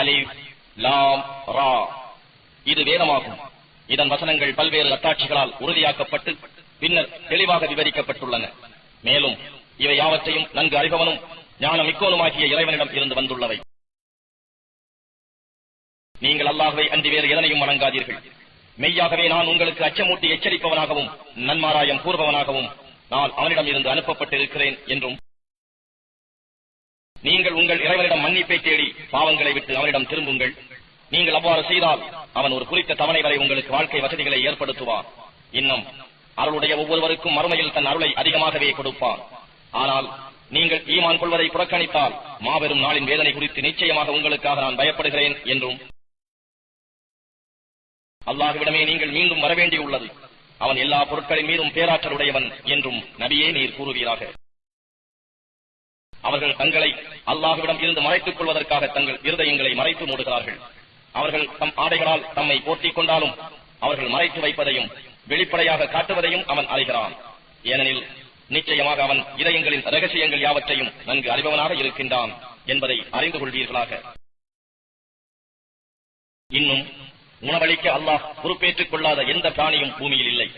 அலிஃப் லாம் ரா. இது வேதமாகும். இதன் வசனங்கள் பல்வேறு அத்தாட்சிகளால் உறுதியாக்கப்பட்டு பின்னர் தெளிவாக விவரிக்கப்பட்டுள்ளன. மேலும் இவை யாவற்றையும் நன்கு அறிபவனும் ஞானம் மிக்கோனுமாகிய இறைவனிடம் இருந்து வந்துள்ளவை. நீங்கள் அல்லாஹ்வை அன்றி வேறு எதனையும் வணங்காதீர்கள். மெய்யாகவே நான் உங்களுக்கு அச்சமூட்டி எச்சரிப்பவனாகவும் நன்மாராயம் கூறுபவனாகவும் நான் அவனிடம் இருந்து அனுப்பப்பட்டிருக்கிறேன் என்றும் நீங்கள் உங்கள் இறைவனிடம் மன்னிப்பை தேடி பாவங்களை விட்டு அவனிடம் திரும்புங்கள். நீங்கள் அவ்வாறு செய்தால் அவன் ஒரு குறித்த தவணை வரை உங்களுக்கு வாழ்க்கை வசதிகளை ஏற்படுத்துவான். இன்னும் அருளுடைய ஒவ்வொருவருக்கும் மறுமையில் தன் அருளை அதிகமாகவே கொடுப்பான். ஆனால் நீங்கள் ஈமான் கொள்வதை புறக்கணித்தால் மாபெரும் நாளின் வேதனை குறித்து நிச்சயமாக உங்களுக்காக நான் பயப்படுகிறேன் என்றும் அல்லாஹுவிடமே நீங்கள் மீண்டும் வரவேண்டியுள்ளது. அவன் எல்லா பொருட்களின் மீதும் பேராற்றலுடையவன் என்றும் நபியே நீர் கூறுவீராக. அவர்கள் தங்களை அல்லாஹுவிடம் இருந்து மறைத்துக் கொள்வதற்காக தங்கள் இருதயங்களை மறைத்து மூடுகிறார்கள். அவர்கள் தம் ஆடைகளால் தம்மை போட்டிக் கொண்டாலும் அவர்கள் மறைத்து வைப்பதையும் வெளிப்படையாக காட்டுவதையும் அவன் அறிகிறான். ஏனெனில் நிச்சயமாக அவன் இதயங்களின் ரகசியங்கள் யாவற்றையும் நன்கு அறிபவனாக இருக்கின்றான் என்பதை அறிந்து கொள்வீர்களாக. இன்னும் உணவளிக்க அல்லாஹ் பொறுப்பேற்றுக் கொள்ளாத எந்த பிராணியும் பூமியில் இல்லை.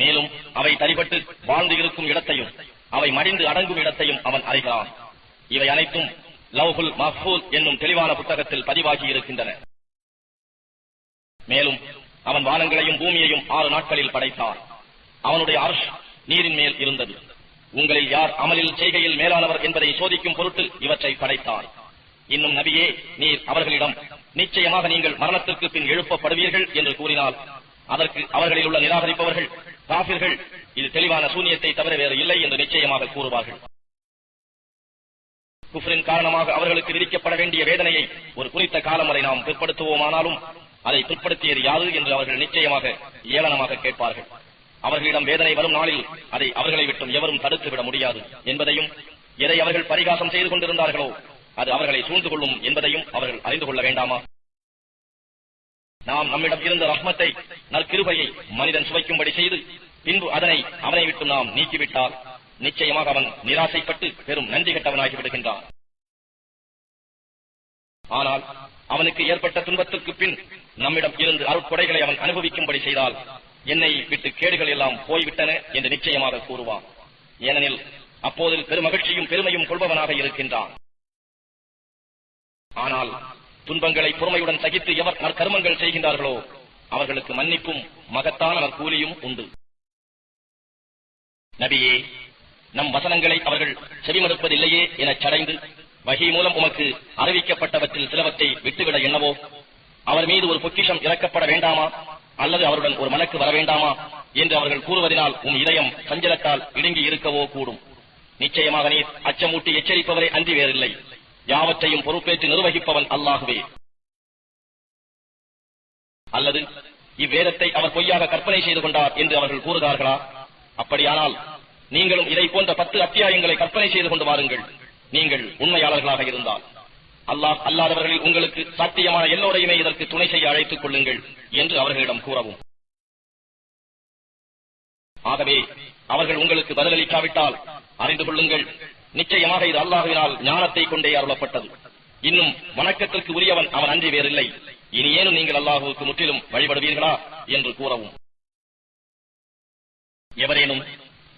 மேலும் அவை தனிப்பட்டு வாழ்ந்து இருக்கும் இடத்தையும் அவை மடிந்து அடங்கும் இடத்தையும் அவன் அறிகிறான். இவை அனைத்தும் லவ்ஹுல் மஹ்பூல் என்னும் தெளிவான புத்தகத்தில் பதிவாகி இருக்கின்றன. மேலும் அவன் வானங்களையும் பூமியையும் ஆறு நாட்களில் படைத்தான் அவனுடைய அர்ஷ் நீரின் மேல் இருந்தது. உங்களில் யார் அமலில் செய்கையில் மேலானவர் என்பதை சோதிக்கும் பொருட்டு இவற்றை படைத்தான் இன்னும் நபியே நீர் அவர்களிடம் நிச்சயமாக நீங்கள் மரணத்திற்கு பின் எழுப்பப்படுவீர்கள் என்று கூறினால் அதற்கு அவர்களில் உள்ள நிராகரிப்பவர்கள் காபிர்கள் இது தெளிவான சூனியத்தை தவிர வேறு இல்லை என்று நிச்சயமாக கூறுவார்கள். குஃப்ரின் காரணமாக அவர்களுக்கு விதிக்கப்பட வேண்டிய வேதனையை ஒரு குறித்த காலம் வரை நாம் பிற்படுத்துவோமானாலும் அதை பிற்படுத்தியது யாது என்று அவர்கள் நிச்சயமாக ஏளனமாக கேட்பார்கள். அவர்களிடம் வேதனை வரும் நாளில் அதை அவர்களை விட்டும் எவரும் தடுத்து விட முடியாது என்பதையும் எதை அவர்கள் பரிகாசம் செய்து கொண்டிருந்தார்களோ அது அவர்களை சூழ்ந்து கொள்ளும் என்பதையும் அவர்கள் அறிந்து கொள்ள வேண்டாமா? நாம் நம்மிடம் இருந்த ரஹ்மத்தை நற்கிருபையை மனிதன் சுவைக்கும்படி செய்து பின்பு அதனை அவனை விட்டு நாம் நீக்கிவிட்டால் நிச்சயமாக அவன் நிராசைப்பட்டு பெரும் நன்றி கெட்டவனாகி விடுகின்றான் ஆனால் அவனுக்கு ஏற்பட்ட துன்பத்திற்கு பின் நம்மிடம் இருந்து அருட்கொடைகளை அவன் அனுபவிக்கும்படி செய்தால் என்னை விட்டு கேடுகள் எல்லாம் போய்விட்டன என்று நிச்சயமாக கூறுவான். ஏனெனில் அப்போது பெருமகிழ்ச்சியும் பெருமையும் கொள்பவனாக இருக்கின்றான். ஆனால் துன்பங்களை பொறுமையுடன் சகித்து எவர் நற்கர்மங்கள் செய்கின்றார்களோ அவர்களுக்கு மன்னிப்பும் மகத்தான நற்கூலியும் உண்டு. நபியே நம் வசனங்களை அவர்கள் செவிமறுப்பதில்லையே என சடைந்து வகை மூலம் உமக்கு அறிவிக்கப்பட்டவற்றில் சிலவற்றை விட்டுவிட என்னவோ? அவர் மீது ஒரு பொக்கிஷம் இறக்கப்பட வேண்டாமா? அல்லது அவருடன் ஒரு மனக்கு வர வேண்டாமா? என்று அவர்கள் கூறுவதனால் உன் இதயம் சஞ்சலத்தால் இடுங்கி இருக்கவோ கூடும். நிச்சயமாக நீர் அச்சமூட்டி எச்சரிப்பவரை அன்றி வேறில்லை. யாவற்றையும் பொறுப்பேற்று நிர்வகிப்பவன் அல்லாகவே அல்லது இவ்வேதத்தை அவர் பொய்யாக கற்பனை செய்து கொண்டார் என்று அவர்கள் கூறுகிறார்களா? அப்படியானால் நீங்களும் இதை போன்ற பத்து அத்தியாயங்களை கற்பனை செய்து கொண்டு வாருங்கள். நீங்கள் உண்மையாளர்களாக இருந்தால். அல்லாஹ் அல்லாதவர்களில் உங்களுக்கு சாத்தியமான எல்லோரையுமே இதற்கு துணை செய்ய அழைத்துக் கொள்ளுங்கள் என்று அவர்களிடம் கூறவும். ஆகவே அவர்கள் உங்களுக்கு பதிலளிக்காவிட்டால் அறிந்து கொள்ளுங்கள். நிச்சயமாக இது அல்லாஹுவினால் ஞானத்தை கொண்டே அருளப்பட்டது. இன்னும் வணக்கத்திற்கு உரியவன் அவன் அன்றி வேறில்லை. இனி ஏனும் நீங்கள் அல்லாஹுவுக்கு முற்றிலும் வழிபடுவீர்களா என்று கூறவும். எவரேனும்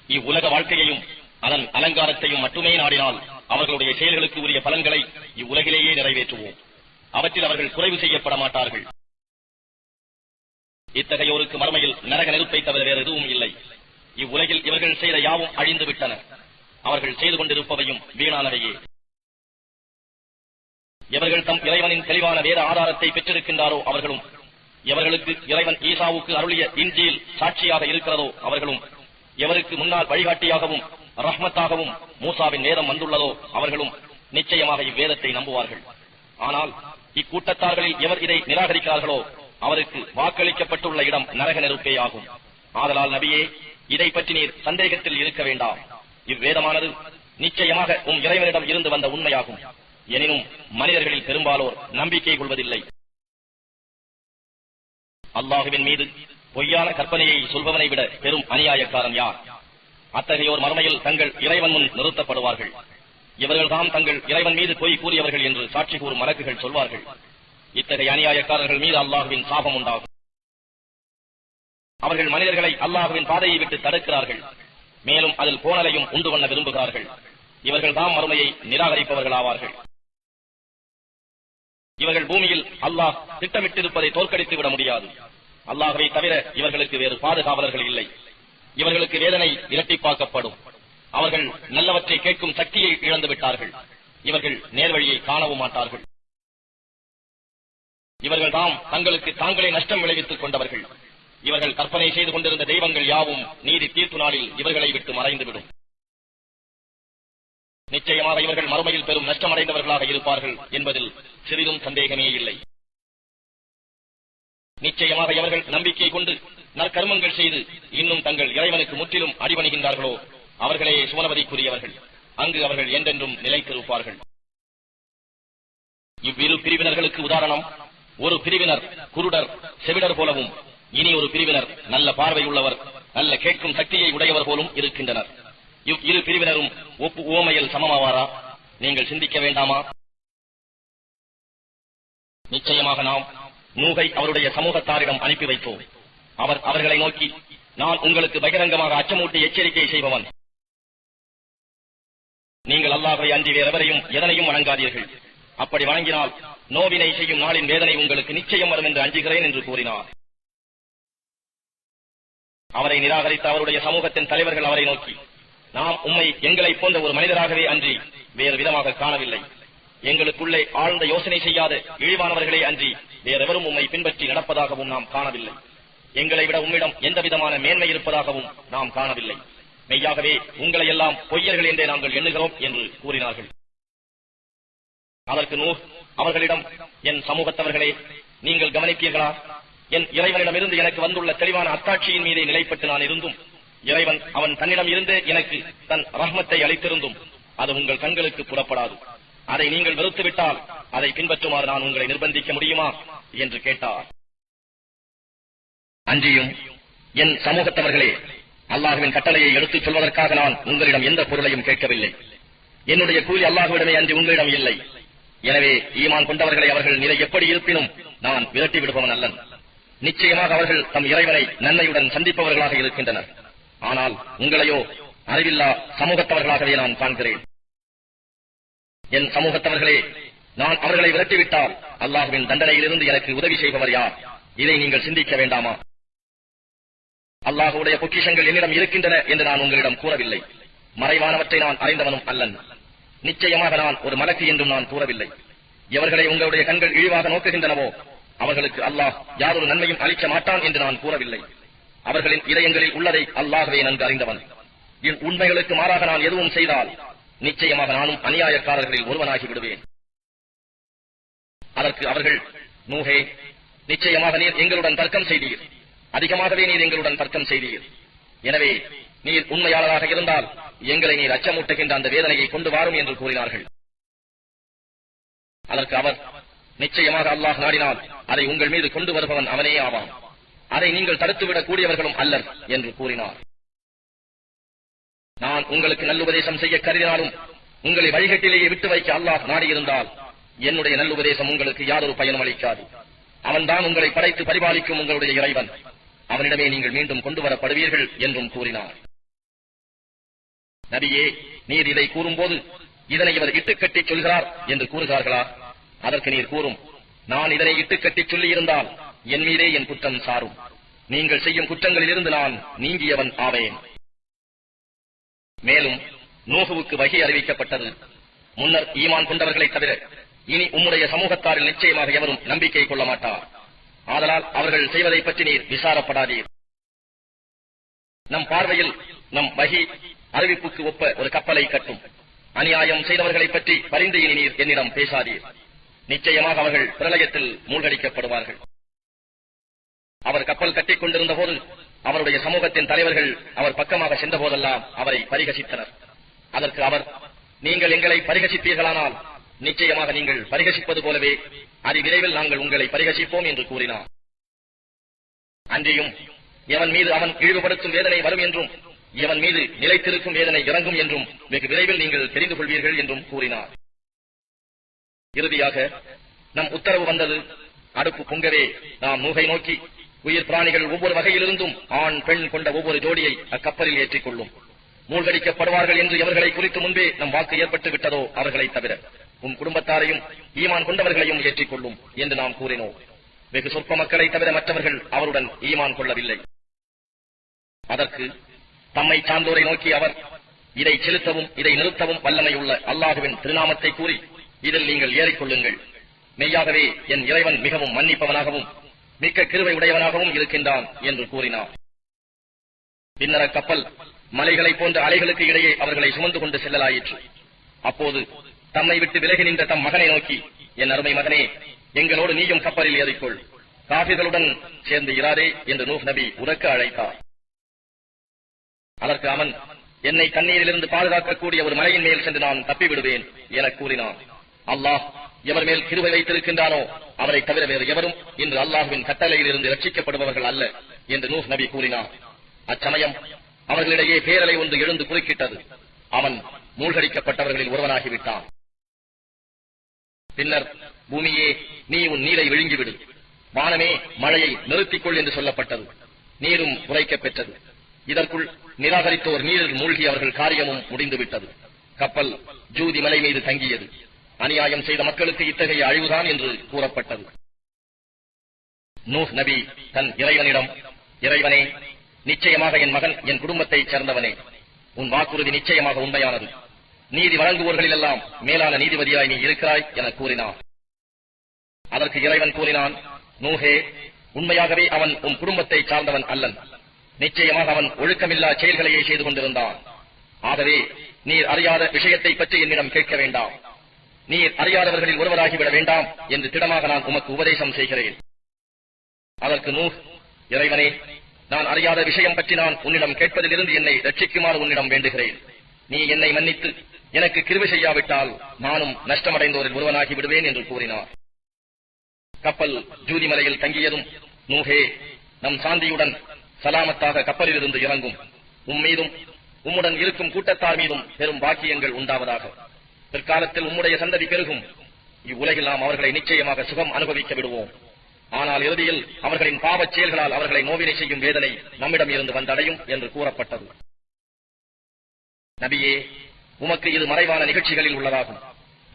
இவ்வுலக வாழ்க்கையையும் அதன் அலங்காரத்தையும் மட்டுமே நாடினால் அவர்களுடைய செயல்களுக்கு உரிய பலன்களை இவ்வுலகிலேயே நிறைவேற்றுவோம். அவற்றில் அவர்கள் குறைவு செய்யப்பட மாட்டார்கள் இத்தகையோருக்கு மறுமையில் நரக நெருப்பை தவிர வேறு எதுவும் இல்லை. இவ்வுலகில் இவர்கள் செய்த யாவும் அழிந்து விட்டன. அவர்கள் செய்து கொண்டிருப்பவையும் வீணானவையே. எவர்கள் தம் இறைவனின் தெளிவான வேத ஆதாரத்தை பெற்றிருக்கின்றாரோ அவர்களும் எவர்களுக்கு இறைவன் ஈசாவுக்கு அருளிய இஞ்சியில் சாட்சியாக இருக்கிறதோ அவர்களும் எவருக்கு முன்னால் வழிகாட்டியாகவும் ரஹ்மத்தாகவும் மூசாவின் நேரம் வந்துள்ளதோ அவர்களும் நிச்சயமாக இவ்வேதத்தை நம்புவார்கள். ஆனால் இக்கூட்டத்தார்களில் எவர் இதை நிராகரிக்கிறார்களோ அவருக்கு வாக்களிக்கப்பட்டுள்ள இடம் நரக நெருப்பே ஆகும். ஆதலால் நபியே இதை பற்றி நீர் சந்தேகத்தில் இருக்க வேண்டாம். இவ்வேதமானது நிச்சயமாக உம் இறைவனிடம் இருந்து வந்த உண்மையாகும். எனினும் மனிதர்களில் பெரும்பாலோர் நம்பிக்கை கொள்வதில்லை. அல்லாஹுவின் மீது பொய்யான கற்பனையை சொல்பவனை விட பெரும் அநியாயக்காரன் யார்? அத்தகையோர் மறுமையில் தங்கள் இறைவன் முன் நிறுத்தப்படுவார்கள். இவர்கள்தான் தங்கள் இறைவன் மீது பொய் கூறியவர்கள் என்று சாட்சி கூறும் மலக்குகள் சொல்வார்கள். இத்தகைய அநியாயக்காரர்கள் மீது அல்லாஹுவின் சாபம் உண்டாகும். அவர்கள் மனிதர்களை அல்லாஹுவின் பாதையை விட்டு தடுக்கிறார்கள். மேலும் அதில் கோணலையும் உண்டு பண்ண விரும்புகிறார்கள். இவர்கள்தான் மறுமையை நிராகரிப்பவர்கள் ஆவார்கள் இவர்கள் பூமியில் அல்லாஹ் திட்டமிட்டிருப்பதை தோற்கடித்து விட முடியாது. அல்லாஹவை தவிர இவர்களுக்கு வேறு பாதுகாவலர்கள் இல்லை. இவர்களுக்கு வேதனை இரட்டிப்பாக்கப்படும். அவர்கள் நல்லவற்றை கேட்கும் சக்தியை இழந்து விட்டார்கள் இவர்கள் நேர்வழியை காணவும் மாட்டார்கள். இவர்கள் தாம் தங்களுக்கு தாங்களே நஷ்டம் விளைவித்துக் கொண்டவர்கள். இவர்கள் கற்பனை செய்து கொண்டிருந்த தெய்வங்கள் யாவும் நீதி தீர்ப்பு நாளில் இவர்களை விட்டு மறைந்துவிடும். நிச்சயமாக இவர்கள் மறுமையில் பெரும் நஷ்டமடைந்தவர்களாக இருப்பார்கள் என்பதில் சிறிதும் சந்தேகமே இல்லை. நிச்சயமாக இவர்கள் நம்பிக்கை கொண்டு நற்கர்மங்கள் செய்து இன்னும் தங்கள் இறைவனுக்கு முற்றிலும் அடிபணிகின்றார்களோ அவர்களே சுவனபதிக்குரியவர்கள் அங்கு அவர்கள் என்றென்றும் நிலைத்திருப்பார்கள். இவ்விரு பிரிவினர்களுக்கு உதாரணம் ஒரு பிரிவினர் குருடர் செவிடர் போலவும் இனி ஒரு பிரிவினர் நல்ல பார்வை உள்ளவர் நல்ல கேட்கும் சக்தியை உடையவர் போலும் இருக்கின்றனர். இரு பிரிவினரும் ஒப்பு ஓமையில் சமமாவாரா? நீங்கள் சிந்திக்க வேண்டாமா? நிச்சயமாக நாம் நூகை அவருடைய சமூகத்தாரிடம் அனுப்பி வைத்தோம் அவர் அவர்களை நோக்கி நான் உங்களுக்கு பகிரங்கமாக அச்சமூட்டி எச்சரிக்கை செய்பவன். நீங்கள் அல்லாஹை அன்றி வேறெவரையும் எதனையும் வணங்காதீர்கள். அப்படி வணங்கினால் நோவினை செய்யும் நாளின் வேதனை உங்களுக்கு நிச்சயம் வரும் என்று அஞ்சுகிறேன் என்று கூறினார். அவரை நிராகரித்த அவருடைய சமூகத்தின் தலைவர்கள் அவரை நோக்கி நாம் உம்மை எங்களை போன்ற ஒரு மனிதராகவே அன்றி வேறு விதமாக காணவில்லை. எங்களுக்குள்ளே ஆழ்ந்த யோசனை செய்யாத இழிவானவர்களே அன்றி வேறெவரும் உம்மை பின்பற்றி நடப்பதாகவும் நாம் காணவில்லை. எங்களை விட உம்மிடம் எந்த விதமான மேன்மை இருப்பதாகவும் நாம் காணவில்லை. மெய்யாகவே உங்களை எல்லாம் பொய்யர்கள் என்றே நாங்கள் எண்ணுகிறோம் என்று கூறினார்கள். அதற்கு நூ அவர்களிடம் என் சமூகத்தவர்களே நீங்கள் கவனிப்பீர்களா? என் இறைவனிடமிருந்து எனக்கு வந்துள்ள தெளிவான அத்தாட்சியின் மீதே நிலைப்பட்டு நான் இருந்தும் இறைவன் அவன் தன்னிடம் இருந்தே எனக்கு தன் ரஹ்மத்தை அளித்திருந்தும் அது உங்கள் கண்களுக்கு புறப்படாது. அதை நீங்கள் வெறுத்துவிட்டால் அதை பின்பற்றுமாறு நான் உங்களை நிர்பந்திக்க முடியுமா என்று கேட்டார். அஞ்சியும் என் சமூகத்தவர்களே அல்லாஹுவின் கட்டளையை எடுத்துச் சொல்வதற்காக நான் உங்களிடம் எந்த பொருளையும் கேட்கவில்லை. என்னுடைய கூலி அல்லாஹுவிடமே அன்றி உங்களிடம் இல்லை. எனவே ஈமான் கொண்டவர்களை அவர்கள் நிலை எப்படி இருப்பினும் நான் விரட்டி விடுபவன் அல்லன். நிச்சயமாக அவர்கள் தம் இறைவனை நன்மையுடன் சந்திப்பவர்களாக இருக்கின்றனர். ஆனால் உங்களையோ அறிவில்லா சமூகத்தவர்களாகவே நான் காண்கிறேன். என் சமூகத்தவர்களே நான் அவர்களை விரட்டிவிட்டால் அல்லாஹுவின் தண்டனையிலிருந்து எனக்கு உதவி செய்பவர் யார்? இதை நீங்கள் சிந்திக்க வேண்டாமா? அல்லாஹுடைய பொக்கிஷங்கள் என்னிடம் இருக்கின்றன என்று நான் உங்களிடம் கூறவில்லை. மறைவானவற்றை நான் அறிந்தவனும் அல்லன். நிச்சயமாக நான் ஒரு மலக்கு என்றும் நான் கூறவில்லை. எவர்களை உங்களுடைய கண்கள் இழிவாக நோக்குகின்றனவோ அவர்களுக்கு அல்லாஹ் யாரொரு நன்மையும் அளிக்க மாட்டான் என்று நான் கூறவில்லை. அவர்களின் இதயங்களில் உள்ளதை அல்லாகவே நன்கு அறிந்தவன். என் உண்மைகளுக்கு மாறாக நான் எதுவும் செய்தால் நிச்சயமாக நானும் அநியாயக்காரர்களில் ஒருவனாகி விடுவேன். அதற்கு அவர்கள் நூகே நிச்சயமாக நீர் எங்களுடன் தர்க்கம் செய்தீர். அதிகமாகவே நீர் எங்களுடன் தர்க்கம் செய்தீர். எனவே நீர் உண்மையாளராக இருந்தால் எங்களை நீர் அச்சமூட்டுகின்ற அந்த வேதனையை கொண்டு வாரும் என்று கூறினார்கள். அதற்கு அவர் நிச்சயமாக அல்லாஹ் நாடினால் அதை உங்கள் மீது கொண்டு வருபவன் அவனே ஆவான். அதை நீங்கள் தடுத்துவிடக் கூடியவர்களும் அல்லர் என்று கூறினார். நான் உங்களுக்கு நல்லுபதேசம் செய்ய கருதினாலும் உங்களை வழிகட்டிலேயே விட்டு வைக்க அல்லாஹ் நாடியிருந்தால் என்னுடைய நல்லுபதேசம் உங்களுக்கு யாதொரு பயனும் அளிக்காது. அவன்தான் உங்களை படைத்து பரிபாலிக்கும் உங்களுடைய இறைவன். அவனிடமே நீங்கள் மீண்டும் கொண்டு வரப்படுவீர்கள் என்றும் கூறினார். நபியே நீர் இதை கூறும்போது இதனை இவர் இட்டுக்கட்டி சொல்கிறார் என்று கூறுகிறார்களா? அதற்கு நீர் கூறும் நான் இதனை இட்டுக்கட்டி சொல்லியிருந்தால் என் மீதே என் குற்றம் சாரும். நீங்கள் செய்யும் குற்றங்களிலிருந்து நான் நீங்கியவன் ஆவேன். மேலும் நோகுவுக்கு வகை அறிவிக்கப்பட்டது. முன்னர் ஈமான் கொண்டவர்களை தவிர இனி உம்முடைய சமூகத்தாரில் நிச்சயமாக எவரும் நம்பிக்கை கொள்ள மாட்டார். ஆதலால் அவர்கள் செய்வதை பற்றி நீர் விசாரப்படாதீர். நம் பார்வையில் நம் வகி அறிவிப்புக்கு ஒப்ப ஒரு கப்பலை கட்டும். அநியாயம் செய்தவர்களை பற்றி பரிந்து இனி நீர் என்னிடம் பேசாதீர். நிச்சயமாக அவர்கள் பிரளயத்தில் மூழ்கடிக்கப்படுவார்கள். அவர் கப்பல் கட்டிக் கொண்டிருந்த போது அவருடைய சமூகத்தின் தலைவர்கள் அவர் பக்கமாக சென்ற போதெல்லாம் அவரை பரிகசித்தனர். அதற்கு அவர் நீங்கள் எங்களை பரிகசிப்பீர்களானால் நிச்சயமாக நீங்கள் பரிகசிப்பது போலவே அதிவிரைவில் நாங்கள் உங்களை பரிகசிப்போம் என்று கூறினார். அன்றியும் எவன் மீது அவன் இழிவுபடுத்தும் வேதனை வரும் என்றும் எவன் மீது நிலைத்திருக்கும் வேதனை இறங்கும் என்றும் வெகு விரைவில் நீங்கள் தெரிந்து கொள்வீர்கள் என்றும் கூறினார். இறுதியாக நம் உத்தரவு வந்தது அடுப்பு பொங்கவே நாம் மூகை நோக்கி உயிர் பிராணிகள் ஒவ்வொரு வகையிலிருந்தும் ஆண் பெண் கொண்ட ஒவ்வொரு ஜோடியை அக்கப்பலில் ஏற்றிக் கொள்ளும் மூழ்கடிக்கப்படுவார்கள் என்று எவர்களை குறித்து முன்பே நம் வாக்கு ஏற்பட்டு விட்டதோ அவர்களை தவிர உம் குடும்பத்தாரையும் ஈமான் கொண்டவர்களையும் ஏற்றிக் கொள்ளும் என்று நாம் கூறினோம். வெகு சொற்ப மக்களை தவிர மற்றவர்கள் அவருடன் ஈமான் கொள்ளவில்லை. அதற்கு தம்மை சார்ந்தோரை நோக்கி அவர் இதை செலுத்தவும் இதை நிறுத்தவும் வல்லமை உள்ள அல்லாஹுவின் திருநாமத்தை கூறி இதில் நீங்கள் ஏறிக்கொள்ளுங்கள். மெய்யாகவே என் இறைவன் மிகவும் மன்னிப்பவனாகவும் மிக்க கிருவை உடையவனாகவும் இருக்கின்றான் என்று கூறினான். பின்னர் அக்கப்பல் மலைகளைப் போன்ற அலைகளுக்கு இடையே அவர்களை சுமந்து கொண்டு செல்லலாயிற்று. அப்போது தம்மை விட்டு விலகி நின்ற தம் மகனை நோக்கி என் அருமை மகனே எங்களோடு நீயும் கப்பலில் ஏறிக்கொள். காபிர்களுடன் சேர்ந்து இராதே என்று நூஹ் நபி உறக்க அழைத்தார். அதற்கு அவன் என்னை தண்ணீரிலிருந்து பாதுகாக்கக்கூடிய ஒரு மலையின் மேல் சென்று நான் தப்பிவிடுவேன் என கூறினான். அல்லாஹ் எவர் மேல் கிருவை வைத்திருக்கின்றானோ அவரை தவிர வேறு எவரும் இன்று அல்லாஹுவின் கட்டளையிலிருந்து ரட்சிக்கப்படுபவர்கள் அல்ல என்று நூஹ் நபி கூறினார் அச்சமயம் அவர்களிடையே பேரலை ஒன்று எழுந்து குறுக்கிட்டது. அவன் மூழ்கடிக்கப்பட்டவர்களில் ஒருவனாகிவிட்டான். பின்னர் பூமியே நீ உன் நீரை விழுங்கிவிடு. வானமே மழையை நிறுத்திக்கொள் என்று சொல்லப்பட்டது. நீரும் உரைக்கப் பெற்றது. இதற்குள் நிராகரித்தோர் நீரில் மூழ்கி அவர்கள் காரியமும் முடிந்துவிட்டது. கப்பல் ஜூதி மலை மீது தங்கியது. அநியாயம் செய்த மக்களுக்கு இத்தகைய அழிவுதான் என்று கூறப்பட்டது. நூஹ் நபி தன் இறைவனிடம் இறைவனே நிச்சயமாக என் மகன் என் குடும்பத்தைச் சேர்ந்தவனே. உன் வாக்குறுதி நிச்சயமாக உண்மையானது. நீதி வழங்குவோர்களிலெல்லாம் மேலான நீதிபதியாய் நீ இருக்கிறாய் என கூறினான். அதற்கு இறைவன் கூறினான் நூஹே உண்மையாகவே அவன் உன் குடும்பத்தை சார்ந்தவன் அல்லன். நிச்சயமாக அவன் ஒழுக்கமில்லா செயல்களையே செய்து கொண்டிருந்தான். ஆகவே நீர் அறியாத விஷயத்தை பற்றி என்னிடம் கேட்க வேண்டாம். நீர் அறியாதவர்களில் ஒருவராகிவிட வேண்டாம் என்று திடமாக நான் உமக்கு உபதேசம் செய்கிறேன். அதற்கு நூ இறைவனே நான் அறியாத விஷயம் பற்றி நான் உன்னிடம் கேட்பதிலிருந்து என்னை ரட்சிக்குமாறு உன்னிடம் வேண்டுகிறேன். நீ என்னை மன்னித்து எனக்கு கிருவி செய்யாவிட்டால் நானும் நஷ்டமடைந்தோரில் ஒருவனாகி விடுவேன் என்று கூறினார். கப்பல் ஜூதி மலையில் தங்கியதும் நூஹே நம் சாந்தியுடன் சலாமத்தாக கப்பலிலிருந்து இறங்கும். உம் மீதும் உம்முடன் இருக்கும் கூட்டத்தார் மீதும் பெரும் பாக்கியங்கள் உண்டாவதாக. பிற்காலத்தில் உம்முடைய சந்ததி பெருகும். இவ்வுலகில் நாம் அவர்களை நிச்சயமாக சுகம் அனுபவிக்க விடுவோம். ஆனால் இறுதியில் அவர்களின் பாவச் செயல்களால் அவர்களை நோவினை செய்யும் வேதனை நம்மிடம் இருந்து வந்தடையும் என்று கூறப்பட்டது. நபியே உமக்கு இது மறைவான நிகழ்ச்சிகளில் உள்ளதாகும்.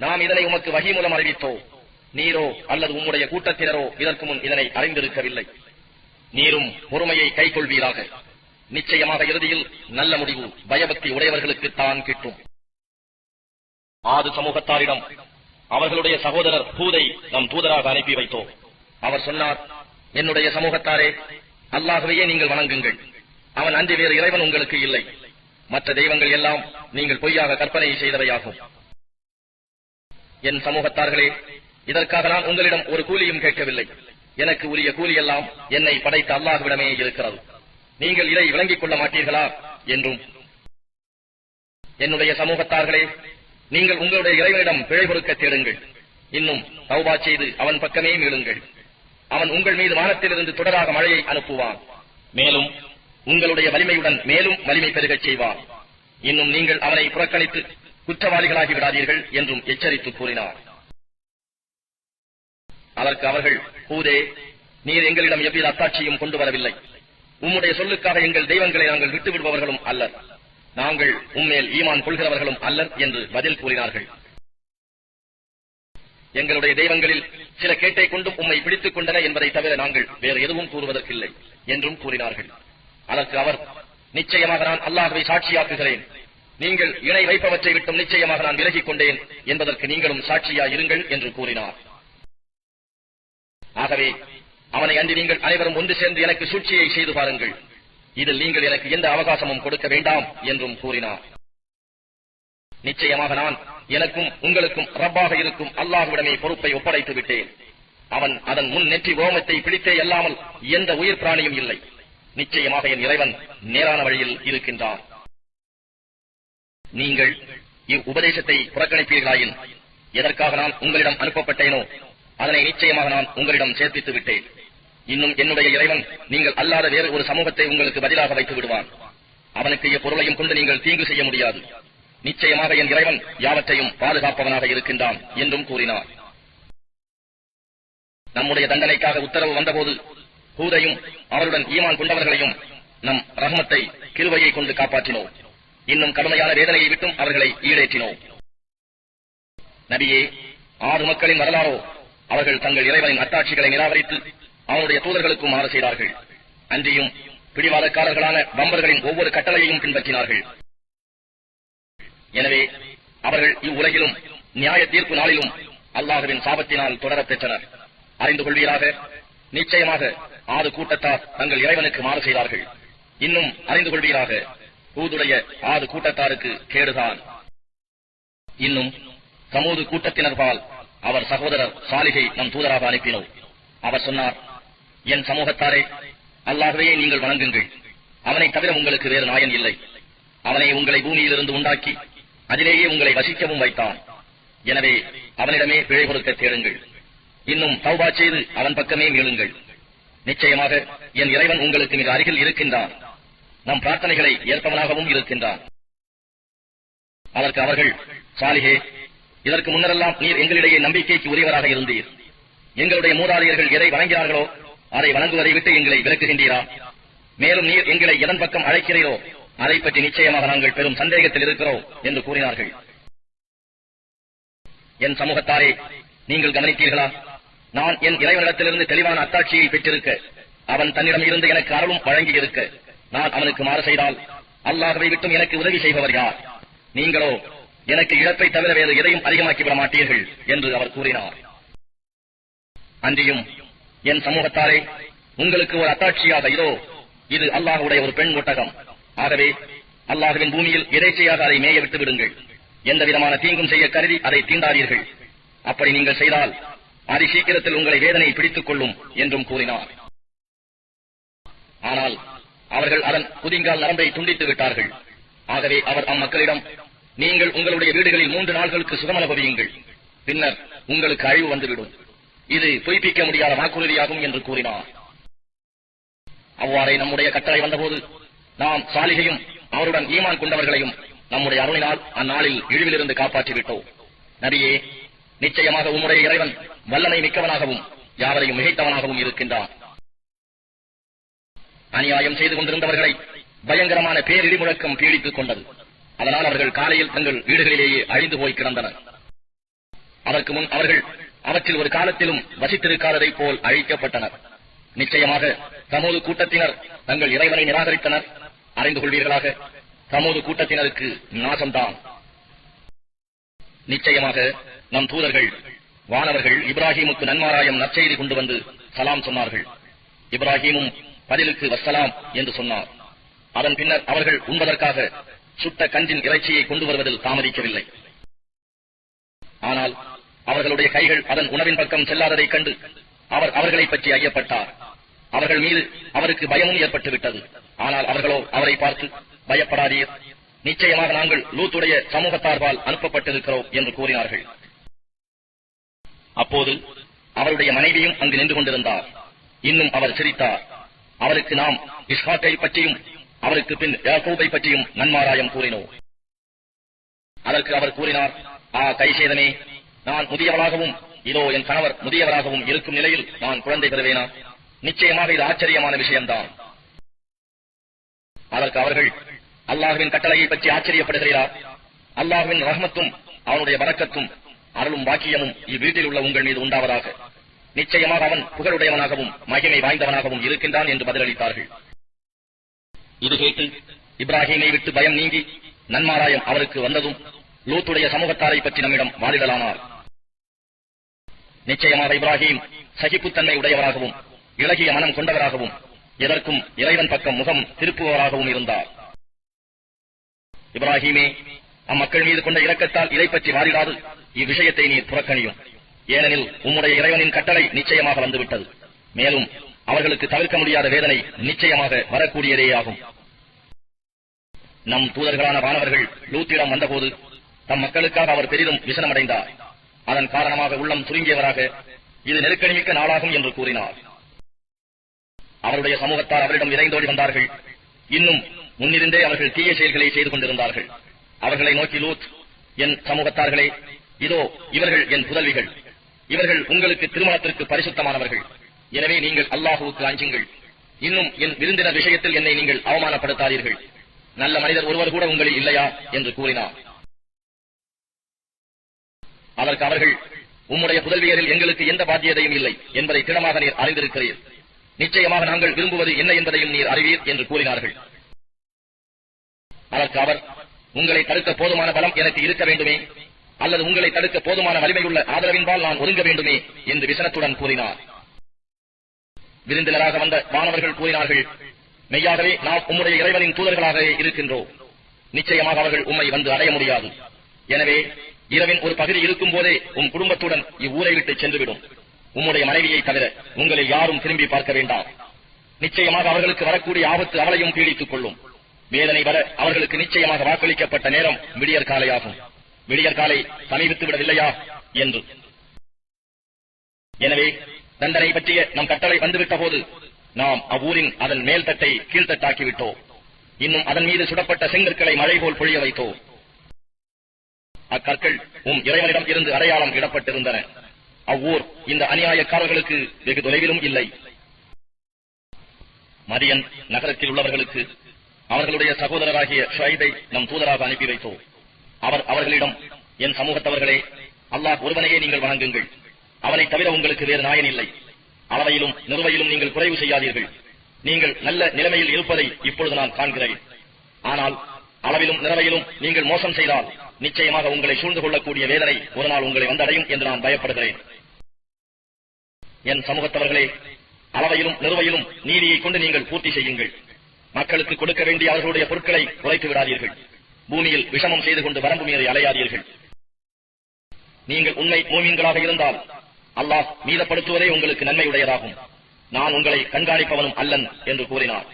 நாம் இதனை உமக்கு வகி மூலம் அறிவித்தோம் நீரோ அல்லது உம்முடைய கூட்டத்தினரோ இதற்கு முன் இதனை அறிந்திருக்கவில்லை. நீரும் பொறுமையை கைக்கொள்வீராக. நிச்சயமாக இறுதியில் நல்ல முடிவு பயபக்தி உடையவர்களுக்கு தான் கிட்டும். ஆது சமூகத்தாரிடம் அவர்களுடைய சகோதரர் பூதை நம் தூதராக அனுப்பி வைத்தோம் அவர் சொன்னார் என்னுடைய சமூகத்தாரே அல்லாகவே நீங்கள் வணங்குங்கள். அவன் அன்றி வேறு இறைவன் உங்களுக்கு இல்லை. மற்ற தெய்வங்கள் எல்லாம் நீங்கள் பொய்யாக கற்பனை செய்தவையாகும். என் சமூகத்தார்களே இதற்காக நான் உங்களிடம் ஒரு கூலியும் கேட்கவில்லை. எனக்கு உரிய கூலி எல்லாம் என்னை படைத்த அல்லாஹ்விடமே இருக்கிறது. நீங்கள் இதை விளங்கிக் கொள்ள மாட்டீர்களா? என்றும் என்னுடைய சமூகத்தார்களே நீங்கள் உங்களுடைய இறைவனிடம் பிழை பொறுக்க தேடுங்கள். இன்னும் தௌபா செய்து அவன் பக்கமே மீளுங்கள். அவன் உங்கள் மீது வானத்திலிருந்து தொடராக மழையை அனுப்புவான். மேலும் உங்களுடைய வலிமையுடன் மேலும் வலிமை பெருகச் செய்வான். இன்னும் நீங்கள் அவனை புறக்கணித்து குற்றவாளிகளாகி விடாதீர்கள் என்றும் எச்சரித்து கூறினார். அதற்கு அவர்கள் பூதே நீர் எங்களிடம் எவ்வித அத்தாட்சியும் கொண்டு வரவில்லை. உம்முடைய சொல்லுக்காக எங்கள் தெய்வங்களை நாங்கள் விட்டு விடுபவர்களும் அல்லர். நாங்கள் உம்மேல் ஈமான் கொள்கிறவர்களும் அல்லர் என்று பதில் கூறினார்கள். எங்களுடைய தெய்வங்களில் சில கேட்டை கொண்டும் உம்மை பிடித்துக் கொண்டன என்பதை தவிர நாங்கள் வேறு எதுவும் கூறுவதற்கில்லை என்றும் கூறினார்கள். அதற்கு அவர் நிச்சயமாக நான் அல்லாஹ்வை சாட்சியாக்குகிறேன். நீங்கள் இணை வைப்பவற்றை விட்டும் நிச்சயமாக நான் விலகிக் கொண்டேன் என்பதற்கு நீங்களும் சாட்சியா இருங்கள் என்று கூறினார். ஆகவே அவனை அன்றி நீங்கள் அனைவரும் ஒன்று சேர்ந்து எனக்கு சூழ்ச்சியை செய்து பாருங்கள். இதில் நீங்கள் எனக்கு எந்த அவகாசமும் கொடுக்க வேண்டாம் என்றும் கூறினார். நிச்சயமாக நான் எனக்கும் உங்களுக்கும் ரப்பாக இருக்கும் அல்லாஹ்விடமே பொறுப்பை ஒப்படைத்து விட்டேன். அவன் அதன் முன் நெற்றி ஓமத்தை பிடித்தே அல்லாமல் எந்த உயிர் பிராணியும் இல்லை. நிச்சயமாக என் இறைவன் நேரான வழியில் இருக்கின்றான். நீங்கள் இவ் உபதேசத்தை புறக்கணிப்பீர்களாயின் எதற்காக நான் உங்களிடம் அனுப்பப்பட்டேனோ அதனை நிச்சயமாக நான் உங்களிடம் சேர்ப்பித்து விட்டேன். இன்னும் என்னுடைய இறைவன் நீங்கள் அல்லாத வேறு ஒரு சமூகத்தை உங்களுக்கு பதிலாக வைத்து விடுவான். அவனுக்கு எப்பொருளையும் கொண்டு நீங்கள் தீங்கு செய்ய முடியாது. நிச்சயமாக என் இறைவன் யாவற்றையும் பாதுகாப்பவனாக இருக்கின்றான் என்றும் கூறினார் நம்முடைய தண்டனைக்காக உத்தரவு வந்தபோது ஹூதையும் அவருடன் ஈமான் கொண்டவர்களையும் நம் ரஹமத்தை கிருவையை கொண்டு காப்பாற்றினோம். இன்னும் கடுமையான வேதனையை விட்டும் அவர்களை ஈடேற்றினோம். நபியே ஆறு மக்களின் வரலாறோ அவர்கள் தங்கள் இறைவனின் அத்தாட்சிகளை நிராகரித்து அவனுடைய தூதர்களுக்கும் மாறு செய்தார்கள். அன்றியும் பிடிவாதக்காரர்களான பம்பர்களின் ஒவ்வொரு கட்டளையையும் பின்பற்றினார்கள். எனவே அவர்கள் இவ்வுலகிலும் நியாய தீர்ப்பு நாளிலும் அல்லாஹுவின் சாபத்தினால் தொடரப் பெற்றனர். அறிந்து கொள்வீராக நிச்சயமாக ஆறு கூட்டத்தார் தங்கள் இறைவனுக்கு மாறு செய்தார்கள். இன்னும் அறிந்து கொள்வீராக ஊதுடைய ஆறு கூட்டத்தாருக்கு கேடுதான். இன்னும் சமூது கூட்டத்தினர்பால் அவர் சகோதரர் சாலிகை நம் தூதராக அனுப்பினோம். அவர் சொன்னார் என் சமூகத்தாரே அல்லாகவே நீங்கள் வணங்குங்கள். அவனை தவிர உங்களுக்கு வேறு நாயன் இல்லை. அவனை உங்களை பூமியிலிருந்து உண்டாக்கி அதிலேயே உங்களை வசிக்கவும் வைத்தான். எனவே அவனிடமே பிழை பொறுக்க தேடுங்கள். இன்னும் தௌபா செய்து அவன் பக்கமே மீளுங்கள் நிச்சயமாக என் இறைவன் உங்களுக்கு மிக அருகில் இருக்கின்றான். நம் பிரார்த்தனைகளை ஏற்பவனாகவும் இருக்கின்றான். அதற்கு அவர்கள் சாலிகே இதற்கு முன்னரெல்லாம் நீர் எங்களிடையே நம்பிக்கைக்கு உரியவராக இருந்தீர். எங்களுடைய மூதாதையர்கள் எதை வணங்கினார்களோ அதை வழங்குவதை விட்டு எங்களை விலக்குகின்றீரா? மேலும் நீர் எங்களை எதன் பக்கம் அழைக்கிறீரோ அதை பற்றி நிச்சயமாக நாங்கள் பெரும் சந்தேகத்தில் இருக்கிறோம் என்று கூறினார்கள். என் சமூகத்தாரே நீங்கள் கவனித்தீர்களா? நான் என் இறைவனிடத்திலிருந்து தெளிவான அத்தாட்சியை பெற்றிருக்க அவன் தன்னிடம் இருந்து எனக்கு அருளும் வழங்கியிருக்க நான் அவனுக்கு மாறு செய்தால் அல்லாஹவை விட்டும் எனக்கு உதவி செய்பவர் யார்? நீங்களோ எனக்கு இழப்பை தவிர வேறு எதையும் அதிகமாக்கிவிட மாட்டீர்கள் என்று அவர் கூறினார். அன்றியும் என் சமூகத்தாரே உங்களுக்கு ஒரு அத்தாட்சியாக இதோ இது அல்லாஹுடைய ஒரு பெண் ஒட்டகம். ஆகவே அல்லாஹுவின் பூமியில் எதேச்சையாக அதை மேய விட்டு விடுங்கள். எந்த விதமான தீங்கும் செய்ய கருதி அதை தீண்டாதீர்கள். அப்படி நீங்கள் செய்தால் அதி சீக்கிரத்தில் உங்களை வேதனை பிடித்துக் கொள்ளும் என்றும் கூறினார். ஆனால் அவர்கள் அதன் புதிங்கால் நரம்பை துண்டித்து விட்டார்கள். ஆகவே அவர் அம்மக்களிடம் நீங்கள் உங்களுடைய வீடுகளில் மூன்று நாள்களுக்கு சுகம் அனுபவியுங்கள் பின்னர் உங்களுக்கு அழிவு வந்துவிடும். இது பொய்ப்பிக்க முடியாத வாக்குறுதியாகும் என்று கூறினார். அவ்வாறே நம்முடைய கட்டளை வந்தபோது நாம் சாலிகையும் அவருடன் ஈமான் கொண்டவர்களையும் நம்முடைய அருளினால் அந்நாளில் இழிவிலிருந்து காப்பாற்றிவிட்டோம். நபியே நிச்சயமாக உம்முடைய இறைவன் வல்லமை மிக்கவனாகவும் யாவரையும் மிகைத்தவனாகவும் இருக்கின்றான். அநியாயம் செய்து கொண்டிருந்தவர்களை பயங்கரமான பேரிடி முழக்கம் பீடித்துக் கொண்டது. அதனால் அவர்கள் காலையில் தங்கள் வீடுகளிலேயே அழிந்து போய் கிடந்தனர். அதற்கு முன் அவர்கள் அவற்றில் ஒரு காலத்திலும் வசித்திருக்காததை போல் அழிக்கப்பட்டனர். நிச்சயமாக சமூக கூட்டத்தினர் தங்கள் இறைவனை நிராகரித்தனர். அறிந்து கொள்வீர்களாக சமூக கூட்டத்தினருக்கு நாசம்தான். நிச்சயமாக நம் தூதர்கள் வானவர்கள் இப்ராஹிமுக்கு நன்மாராயம் நற்செய்தி கொண்டு வந்து சலாம் சொன்னார்கள். இப்ராஹிமும் பதிலுக்கு வசலாம் என்று சொன்னார். அதன் பின்னர் அவர்கள் உண்பதற்காக சுட்ட கஞ்சின் இறைச்சியை கொண்டு வருவதில் தாமதிக்கவில்லை. ஆனால் அவர்களுடைய கைகள் அதன் உணவின் பக்கம் செல்லாததைக் கண்டு அவர் அவர்களை பற்றி ஐயப்பட்டார். அவர்கள் மீது அவருக்கு பயமும் ஏற்பட்டுவிட்டது. ஆனால் அவர்களோ அவரை பார்த்து பயப்படாதீர். நிச்சயமாக நாங்கள் லூத்துடைய சமூகத்தார்பால் அனுப்பப்பட்டிருக்கிறோம் என்று கூறினார்கள். அப்போது அவருடைய மனைவியும் அங்கு நின்று கொண்டிருந்தார். இன்னும் அவர் சிரித்தார். அவருக்கு நாம் இஸ்ஹாக்கை பற்றியும் அவருக்கு பின் யாக்கூபை பற்றியும் நன்மாராயம் கூறினோம். அதற்கு அவர் கூறினார் ஆ கைசேதனே நான் முதியவளாகவும் இதோ என் கணவர் முதியவராகவும் இருக்கும் நிலையில் நான் குழந்தை பெறுவேனா? நிச்சயமாக இது ஆச்சரியமான விஷயம்தான். அதற்கு அவர்கள் அல்லாஹுவின் கட்டளையை பற்றி ஆச்சரியப்படுகிறார்? அல்லாஹுவின் ரஹமத்தும் அவனுடைய வரக்கத்தும் அருளும் பாக்கியமும் இவ்வீட்டில் உள்ள உங்கள் மீது உண்டாவதாக. நிச்சயமாக அவன் புகழுடையவனாகவும் மகிமை வாய்ந்தவனாகவும் இருக்கின்றான் என்று பதிலளித்தார்கள். இது கேட்டு இப்ராஹீமை விட்டு பயம் நீங்கி நன்மாராயம் அவருக்கு வந்ததும் லூத்துடைய சமூகத்தாரை பற்றி நம்மிடம் வாதிடலானார். நிச்சயமாக இப்ராஹிம் சகிப்புத்தன்மை உடையவராகவும் இலகிய மனம் கொண்டவராகவும் எதற்கும் இறைவன் பக்கம் முகம் திருப்புவராகவும் இருந்தார். இப்ராஹிமே அம்மக்கள் மீது கொண்ட இரக்கத்தால் இதை பற்றி மாறிடாது இவ்விஷயத்தை நீர் புறக்கணியும். ஏனெனில் உம்முடைய இறைவனின் கட்டளை நிச்சயமாக வந்துவிட்டது. மேலும் அவர்களுக்கு தவிர்க்க முடியாத வேதனை நிச்சயமாக வரக்கூடியதேயாகும் நம் தூதர்களான வானவர்கள் லூத்திடம் வந்தபோது தம் மக்களுக்காக அவர் பெரிதும் விசனமடைந்தார். அதன் காரணமாக உள்ளம் சுருங்கியவராக இது நெருக்கடிமிக்க நாளாகும் என்று கூறினார். அவருடைய சமூகத்தார் அவரிடம் இறைந்தோடி வந்தார்கள். இன்னும் முன்னிருந்தே அவர்கள் தீய செயல்களை செய்து கொண்டிருந்தார்கள். அவர்களை நோக்கி லூத் என் சமூகத்தார்களே இதோ இவர்கள் என் புதல்விகள். இவர்கள் உங்களுக்கு திருமணத்திற்கு பரிசுத்தமானவர்கள். எனவே நீங்கள் அல்லாஹுவுக்கு அஞ்சுங்கள். இன்னும் என் விருந்தினர் விஷயத்தில் என்னை நீங்கள் அவமானப்படுத்தாதீர்கள். நல்ல மனிதர் ஒருவர் கூட உங்களில் இல்லையா? என்று கூறினார். அதற்கு அவர்கள் உம்முடைய புதல்வியரில் எங்களுக்கு எந்த பாத்தியதையும் இல்லை என்பதை திடமாக நீர் அறிந்திருக்கிறீர். நிச்சயமாக நாங்கள் விரும்புவது என்ன என்பதையும் நீர் அறிவீர் என்று கூறினார்கள். அதற்கு அவர் உங்களை தடுக்க போதுமான பலம் எனக்கு இருக்க வேண்டுமே அல்லது உங்களை தடுக்க போதுமான வலிமையுள்ள ஆதரவின்பால் நான் ஒதுங்க வேண்டுமே என்று விசனத்துடன் கூறினார். விருந்தினராக வந்த மாணவர்கள் கூறினார்கள் மெய்யாகவே நாம் உம்முடைய இறைவனின் தூதர்களாகவே இருக்கின்றோம். நிச்சயமாக அவர்கள் உம்மை வந்து அடைய முடியாது. எனவே இரவின் ஒரு பகுதி இருக்கும் போதே உன் குடும்பத்துடன் இவ்வூரை விட்டு சென்றுவிடும். உம்முடைய மனைவியை தவிர உங்களை யாரும் திரும்பி பார்க்க வேண்டாம். நிச்சயமாக அவர்களுக்கு வரக்கூடிய ஆபத்து அவளையும் பீடித்துக் கொள்ளும். வேதனை வர அவர்களுக்கு நிச்சயமாக வாக்களிக்கப்பட்ட நேரம் விடியற் காலையாகும். விடியற் காலை சமீபித்து விடவில்லையா? என்று. எனவே தண்டனை பற்றிய நம் கட்டளை வந்துவிட்ட போது நாம் அவ்வூரின் அதன் மேல் தட்டை கீழ்த்தட்டாக்கிவிட்டோம் இன்னும் அதன் மீது சுடப்பட்ட செங்கற்களை மழை போல் பொழிய வைத்தோம். அக்கற்கள் உம் இறைவனிடம் இருந்து அடையாளம் இடப்பட்டிருந்தன. அவ்வூர் இந்த அநியாயக்காரர்களுக்கு வெகு தொலைவிலும் இல்லை. மதியன் நகரத்தில் உள்ளவர்களுக்கு அவர்களுடைய சகோதரராகிய ஷாயிதை நம் தூதராக அனுப்பி வைத்தோம் அவர் அவர்களிடம் என் சமூகத்தவர்களே அல்லாஹ் ஒருவனையே நீங்கள் வணங்குங்கள். அவனை தவிர உங்களுக்கு வேறு நாயன் இல்லை. அளவையிலும் நிறுவையிலும் நீங்கள் குறைவு செய்யாதீர்கள். நீங்கள் நல்ல நிலைமையில் இருப்பதை இப்பொழுது நான் காண்கிறேன். ஆனால் அளவிலும் நிறவையிலும் நீங்கள் மோசம் செய்தால் நிச்சயமாக உங்களை சூழ்ந்து கொள்ளக்கூடிய வேதனை ஒரு நாள் உங்களை வந்தடையும் என்று நான் பயப்படுகிறேன். என் சமூகத்தவர்களே அளவையிலும் நிறுவையிலும் நீதியை கொண்டு நீங்கள் பூர்த்தி செய்யுங்கள். மக்களுக்கு கொடுக்க வேண்டிய அவர்களுடைய பொருட்களை குறைத்து விடாதீர்கள். பூமியில் விஷமம் செய்து கொண்டு வரம்பு மீறி அலையாதீர்கள். நீங்கள் உண்மை மூமீன்களாக இருந்தால் அல்லாஹ் மீதப்படுத்துவதே உங்களுக்கு நன்மையுடையதாகும். நான் உங்களை கண்காணிப்பவனும் அல்லன் என்று கூறினார்.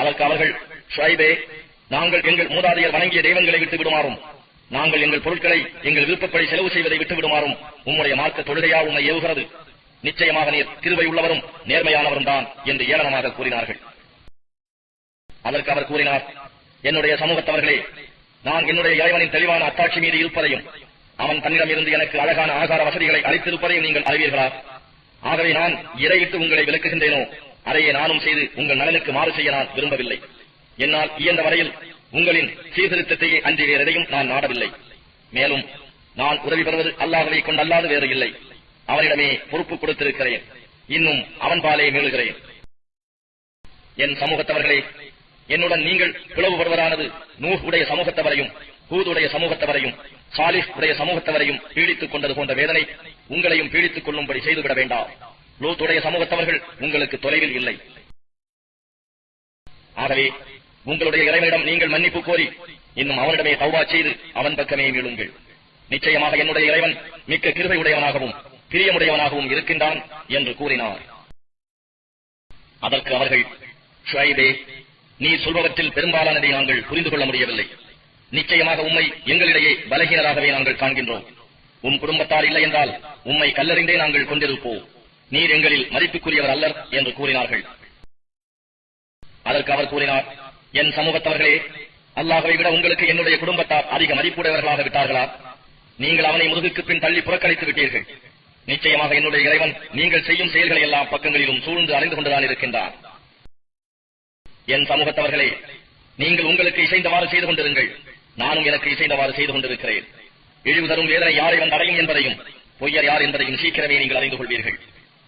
அதற்கு அவர்கள் ஷைபே நாங்கள் எங்கள் மூதாதையர் வணங்கிய தெய்வங்களை விட்டு விடுமாறும். நாங்கள் எங்கள் பொருட்களை எங்கள் விருப்பப்படி செலவு செய்வதை விட்டு விடுமாறும். உம்முடைய மார்க்க தொழுகையா உண்மை ஏவுகிறது. நிச்சயமாக நீர் திருவை உள்ளவரும் நேர்மையானவரும் தான் என்று ஏளனமாக கூறினார்கள். அதற்கு அவர் கூறினார் என்னுடைய சமூகத்தவர்களே நான் என்னுடைய இறைவனின் தெளிவான அத்தாட்சி மீது இருப்பதையும் அவன் தன்னிடமிருந்து எனக்கு அழகான ஆகார வசதிகளை அளித்திருப்பதையும் நீங்கள் அறிவீர்களா? ஆகவே நான் இறையிட்டு உங்களை விளக்குகின்றேனோ? அதையே நானும் செய்து உங்கள் நலனுக்கு மாறு செய்ய நான் விரும்பவில்லை. என்னால் இயன்ற வரையில் உங்களின் சீர்திருத்தத்தையே அன்றி வேறு எதையும் நான் நாடவில்லை. மேலும் நான் உதவி பெறுவது அல்லாஹவை கொண்டல்லாது வேறு இல்லை. அவனிடமே பொறுப்பு கொடுத்திருக்கிறேன். இன்னும் அவன் பாலே மீளுகிறேன். என் சமூகத்தவர்களே என்னுடன் நீங்கள் பிளவுபடுவதானது நூஹ் உடைய சமூகத்தவரையும் ஹூதுடைய சமூகத்தவரையும் சாலிஹ் உடைய சமூகத்தவரையும் பீடித்துக் கொண்டது போன்ற வேதனை உங்களையும் பீடித்துக் கொள்ளும்படி செய்துவிட வேண்டாம் லூத்துடைய சமூகத்தவர்கள் உங்களுக்கு தொலைவில் இல்லை. ஆகவே உங்களுடைய இறைவனிடம் நீங்கள் மன்னிப்பு கோரி இன்னும் அவனிடமே தௌபா செய்து அவன் பக்கமே மீளுங்கள் நிச்சயமாக என்னுடைய இறைவன் மிக்க கிருபை உடையவனாகவும் பிரியமுடையவனாகவும் இருக்கின்றான் என்று கூறினார். அதற்கு அவர்கள் ஷுவைபே நீ சொல்பவற்றில் பெரும்பாலானதை நாங்கள் புரிந்து கொள்ள முடியவில்லை. நிச்சயமாக உம்மை எங்களிடையே பலகீனராகவே நாங்கள் காண்கின்றோம். உம் குடும்பத்தார் இல்லை என்றால் உம்மை கல்லறிந்தே நாங்கள் கொண்டிருப்போம் நீர் எங்களில் மதிப்புக்குரியவர் அல்லர் என்று கூறினார்கள். அதற்கு அவர் கூறினார் என் சமூகத்தவர்களே அல்லாஹவை விட உங்களுக்கு என்னுடைய குடும்பத்தார் அதிக மதிப்புடையவர்களாக விட்டார்களா? நீங்கள் அவனை முதுகுக்கு பின் தள்ளி புறக்கணித்து விட்டீர்கள். நிச்சயமாக என்னுடைய இறைவன் நீங்கள் செய்யும் செயல்களை எல்லாம் பக்கங்களிலும் சூழ்ந்து அறிந்து கொண்டுதான் இருக்கின்றார் என் சமூகத்தவர்களே நீங்கள் உங்களுக்கு இசைந்தவாறு செய்து கொண்டிருங்கள். நானும் எனக்கு இசைந்தவாறு செய்து கொண்டிருக்கிறேன். இழிவு தரும் வேதனை யாரை வந்து அடையும் என்பதையும் பொய்யர் யார் என்பதையும் சீக்கிரமே நீங்கள் அறிந்து கொள்வீர்கள்.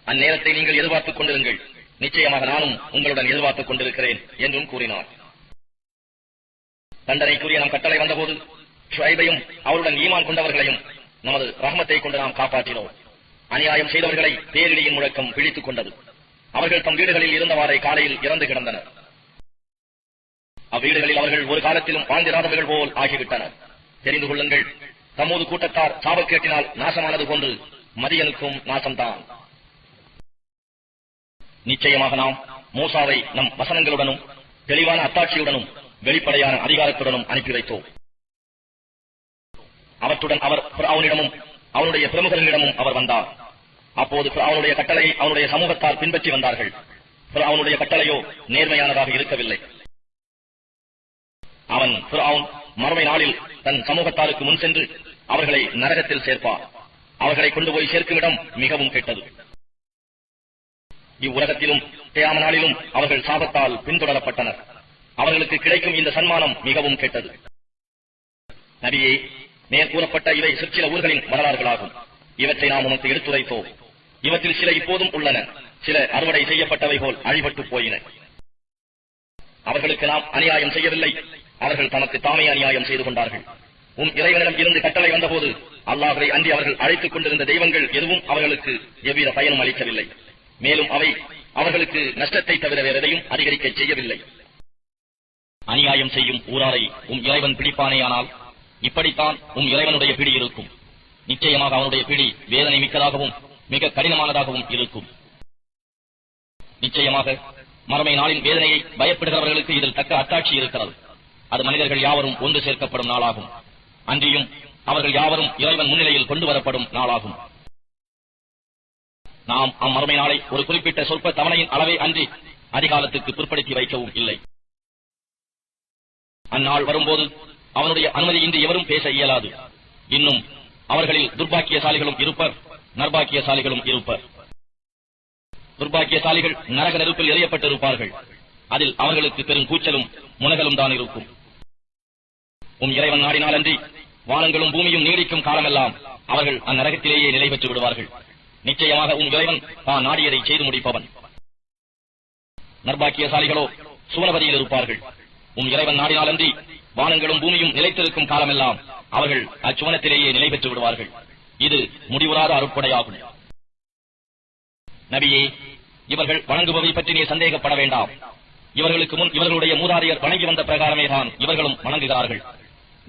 அந்நேரத்தை நீங்கள் எதிர்பார்த்துக் கொண்டிருங்கள். நிச்சயமாக நானும் உங்களுடன் எதிர்பார்த்துக் கொண்டிருக்கிறேன் என்றும் கூறினார் தண்டனைக்குரிய நம் கட்டளை வந்தபோது ஷுவைபையும் அவருடன் ஈமான் கொண்டவர்களையும் நமது ரஹமத்தை கொண்டு நாம் காப்பாற்றினோம். அநியாயம் செய்தவர்களை பேரிடியின் முழக்கம் பிடித்துக் கொண்டது. அவர்கள் தம் வீடுகளில் இருந்தவாறே காலையில் இறந்து கிடந்தனர். அவ்வீடுகளில் அவர்கள் ஒரு காலத்திலும் வாழ்ந்திராதவர்கள் போல் ஆகிவிட்டனர். தெரிந்து கொள்ளுங்கள் தமது கூட்டத்தார் சாபக்கேட்டினால் நாசமானது போன்று மதியனுக்கும் நாசம்தான். நிச்சயமாக நாம் மூசாவை நம் வசனங்களுடனும் தெளிவான அத்தாட்சியுடனும் வெளிப்படையான அதிகாரத்துடனும் அனுப்பி வைத்தோம். அவற்றுடன் அவர் அவனிடமும் அவனுடைய பிரமுகர்களிடமும் அவர் வந்தார். அப்போது அவனுடைய கட்டளையை அவனுடைய சமூகத்தார் பின்பற்றி வந்தார்கள். அவனுடைய கட்டளையோ நேர்மையானதாக இருக்கவில்லை. அவன் மறுமை நாளில் தன் சமூகத்தாருக்கு முன் சென்று அவர்களை நரகத்தில் சேர்ப்பார். அவர்களை கொண்டு போய் சேர்க்கும் இடம் மிகவும் கெட்டது. இவ்வுலகத்திலும் தேயாம நாளிலும் அவர்கள் சாபத்தால் பின்தொடரப்பட்டனர். அவர்களுக்கு கிடைக்கும் இந்த சன்மானம் மிகவும் கெட்டது. நபியே மேற்கூறப்பட்ட இவை சிற்சில ஊர்களின் வரலாறுகளாகும். இவற்றை நாம் உனக்கு எடுத்துரைத்தோம். இவற்றில் சில இப்போதும் உள்ளன. சில அறுவடை செய்யப்பட்டவை போல் அழிபட்டு போயின. அவர்களுக்கு நாம் அநியாயம் செய்யவில்லை. அவர்கள் தமக்கு தாமே அநியாயம் செய்து கொண்டார்கள். உன் இறைவனிடம் இருந்து கட்டளை வந்தபோது அல்லாஹரை அன்றி அவர்கள் அழைத்துக் கொண்டிருந்த தெய்வங்கள் எதுவும் அவர்களுக்கு எவ்வித பயனும் அளிக்கவில்லை. மேலும் அவை அவர்களுக்கு நஷ்டத்தை தவிர வேற எதையும் அதிகரிக்க செய்யவில்லை. அநியாயம் செய்யும் ஊராரை உம் இறைவன் பிடிப்பானேயானால் இப்படித்தான் உம் இறைவனுடைய பிடி இருக்கும். நிச்சயமாக அவனுடைய பிடி வேதனை மிக்கதாகவும் மிக கடினமானதாகவும் இருக்கும். நிச்சயமாக மறுமை நாளின் வேதனையை பயப்படுகிறவர்களுக்கு இதில் தக்க அத்தாட்சி இருக்கிறது. அது மனிதர்கள் யாவரும் ஒன்று சேர்க்கப்படும் நாளாகும். அன்றியும் அவர்கள் யாவரும் இறைவன் முன்னிலையில் கொண்டு வரப்படும் நாளாகும். நாம் அம்மறுமை நாளை ஒரு குறிப்பிட்ட சொற்ப தவணையின் அளவை அன்றி அதிகாலத்துக்கு பிற்படுத்தி வைக்கவும் இல்லை. அந்நாள் வரும்போது அவனுடைய அனுமதியின்றி எவரும் பேச இயலாது. இன்னும் அவர்களில் துர்பாக்கியசாலிகளும் இருப்பர் நர்பாக்கியசாலிகளும் இருப்பர். துர்பாக்கியசாலிகள் நரக நெருப்பில் எறியப்பட்டிருப்பார்கள். அதில் அவர்களுக்கு பெரும் கூச்சலும் முனகலும் தான் இருக்கும். உம் இறைவன் நாடினாலன்றி வானங்களும் பூமியும் நீடிக்கும் காலமெல்லாம் அவர்கள் அந்நரகத்திலேயே நிலை பெற்று விடுவார்கள். நிச்சயமாக உம் இறைவன் தான் நாடியதை செய்து முடிப்பவன். நர்பாக்கியசாலிகளோ சுவனபதியில் இருப்பார்கள். உன் இறைவன் நாடினாலன்றி வானங்களும் பூமியும் நிலைத்திருக்கும் காலமெல்லாம் அவர்கள் அச்சுவனத்திலேயே நிலை பெற்று விடுவார்கள். இது முடிவுறாத அருப்படையாகும் நபியே இவர்கள் வணங்குபவை பற்றி நீ சந்தேகப்பட வேண்டாம். இவர்களுக்கு முன் இவர்களுடைய மூதாதையர் வணங்கி வந்த பிரகாரமே தான் இவர்களும் வணங்குகிறார்கள்.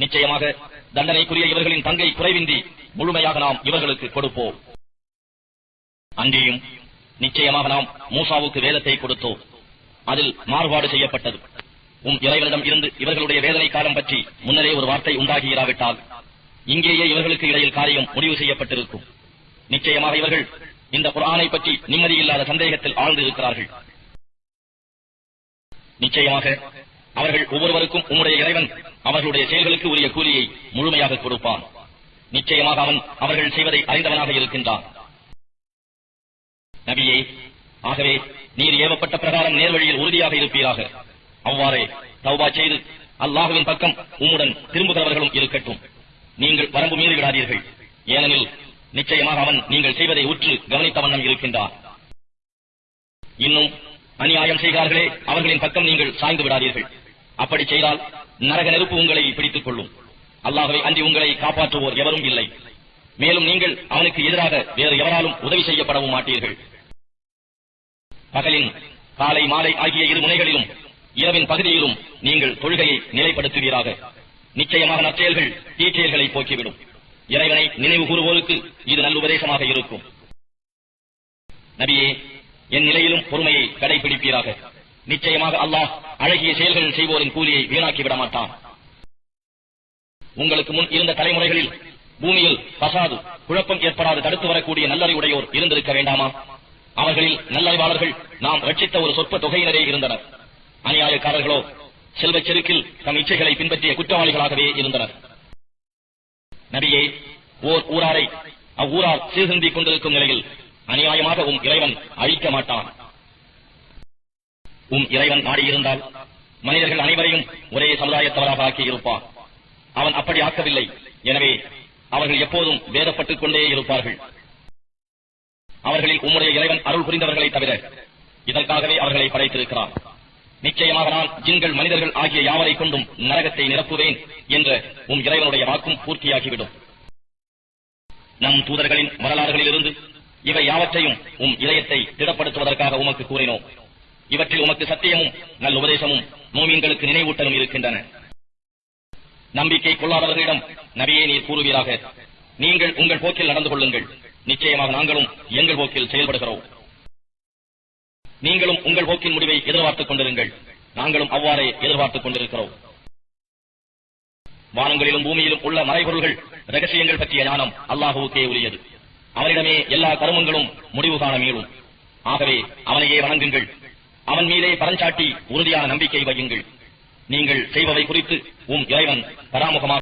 நிச்சயமாக தண்டனைக்குரிய இவர்களின் தங்கை குறைவின்றி முழுமையாக நாம் இவர்களுக்கு கொடுப்போம். அன்றியும் நிச்சயமாக நாம் மூசாவுக்கு வேதத்தை கொடுத்தோம். அதில் மாறுபாடு செய்யப்பட்டது. உம் இறைவனிடம் இருந்து இவர்களுடைய வேதனை காலம் பற்றி முன்னரே ஒரு வார்த்தை உண்டாகியிராவிட்டால் இங்கேயே இவர்களுக்கு இடையில் காரியம் முடிவு செய்யப்பட்டிருக்கும். நிச்சயமாக இவர்கள் இந்த குரானை பற்றி நிம்மதியில்லாத சந்தேகத்தில் ஆழ்ந்து இருக்கிறார்கள் நிச்சயமாக அவர்கள் ஒவ்வொருவருக்கும் உம்முடைய இறைவன் அவர்களுடைய செயல்களுக்கு உரிய கூலியை முழுமையாக கொடுப்பான். நிச்சயமாக அவன் அவர்கள் செய்வதை அறிந்தவனாக இருக்கின்றான். நபியே ஆகவே நீர் ஏவப்பட்ட பிரகாரம் நேர்வழியில் உறுதியாக இருப்பீராக. அவ்வாறே தௌபா செய்து அல்லாஹுவின் பக்கம் உம்முடன் திரும்புகிறவர்களும் இருக்கட்டும். நீங்கள் வரம்பு மீறி விடாதீர்கள். ஏனெனில் நிச்சயமாக அவன் நீங்கள் செய்வதை உற்று கவனித்த வண்ணம் இருக்கின்றான். இன்னும் அநியாயம் செய்கிறார்களே அவர்களின் பக்கம் நீங்கள் சாய்ந்து விடாதீர்கள். அப்படி செய்தால் நரக நெருப்பு உங்களை பிடித்துக் கொள்ளும். அல்லாஹவை அன்றி உங்களை காப்பாற்றுவோர் எவரும் இல்லை. மேலும் நீங்கள் அவனுக்கு எதிராக வேறு எவராலும் உதவி செய்யப்படவும் மாட்டீர்கள். பகலின் காலை மாலை ஆகிய இரு முனைகளிலும் இரவின் பகுதியிலும் நீங்கள் தொழுகையை நிலைப்படுத்துவீராக. நிச்சயமாக நற்செயல்கள் தீச்செயல்களை போக்கிவிடும். இறைவனை நினைவு கூறுவோருக்கு இது நல்லுபதேசமாக இருக்கும். நபியே என் நிலையிலும் பொறுமையை கடைபிடிப்பீராக. நிச்சயமாக அல்லாஹ் அழகிய செயல்கள் செய்வோரின் கூலியை வீணாக்கி விட மாட்டான். உங்களுக்கு முன் இருந்த தலைமுறைகளில் பூமியில் பசாது குழப்பம் ஏற்படாது தடுத்து வரக்கூடிய நல்லறிவுடையோர் இருந்திருக்க வேண்டாமா? அவர்களில் நல்லறிவாளர்கள் நாம் ரட்சித்த ஒரு சொற்ப தொகையினரே இருந்தனர். அநியாயக்காரர்களோ செல்வச் செருக்கில் தம் இச்சைகளை பின்பற்றிய குற்றவாளிகளாகவே இருந்தனர். நபியே ஓர் ஊராரை அவ்வூரார் சீர்திருந்திக் கொண்டிருக்கும் நிலையில் அநியாயமாக உம் இறைவன் அழிக்க மாட்டான். உம் இறைவன் நாடியிருந்தால் மனிதர்கள் அனைவரையும் ஒரே சமுதாயத்தவராக ஆக்கி இருப்பான் அவன் அப்படி ஆக்கவில்லை. எனவே அவர்கள் எப்போதும் வேதப்பட்டுக் கொண்டே இருப்பார்கள். அவர்களில் உம்முடைய இறைவன் அருள் புரிந்தவர்களை தவிர இதற்காகவே அவர்களை படைத்திருக்கிறான். நிச்சயமாக நான் ஜின்கள் மனிதர்கள் ஆகிய யாவரை கொண்டும் நரகத்தை நிரப்புவேன் என்ற உம் இறைவனுடைய வாக்கும் பூர்த்தியாகிவிடும். நம் தூதர்களின் வரலாறுகளிலிருந்து இவை யாவற்றையும் உம் இதயத்தை திடப்படுத்துவதற்காக உமக்கு கூறினோம். இவற்றில் உமக்கு சத்தியமும் நல்ல உபதேசமும் மோமீன்களுக்கு நினைவூட்டலும் இருக்கின்றன. நம்பிக்கை கொள்ளாதவர்களிடம் நபியே நீர் கூறுவீராக. நீங்கள் உங்கள் போக்கில் நடந்து கொள்ளுங்கள். நிச்சயமாக நாங்களும் எங்கள் போக்கில் செயல்படுகிறோம். நீங்களும் உங்கள் போக்கின் முடிவை எதிர்பார்த்துக் கொண்டிருங்கள். நாங்களும் அவ்வாறே எதிர்பார்த்துக் கொண்டிருக்கிறோம். வானங்களிலும் பூமியிலும் உள்ள மறைபொருள்கள் ரகசியங்கள் பற்றிய ஞானம் அல்லாஹுவுக்கே உரியது. அவனிடமே எல்லா கருமங்களும் முடிவு காண மீளும். ஆகவே அவனையே வணங்குங்கள். அவன் மீதே பரஞ்சாட்டி உறுதியான நம்பிக்கை வையுங்கள் நீங்கள் செய்பவை குறித்து உம் இறைவன் பராமுகமாக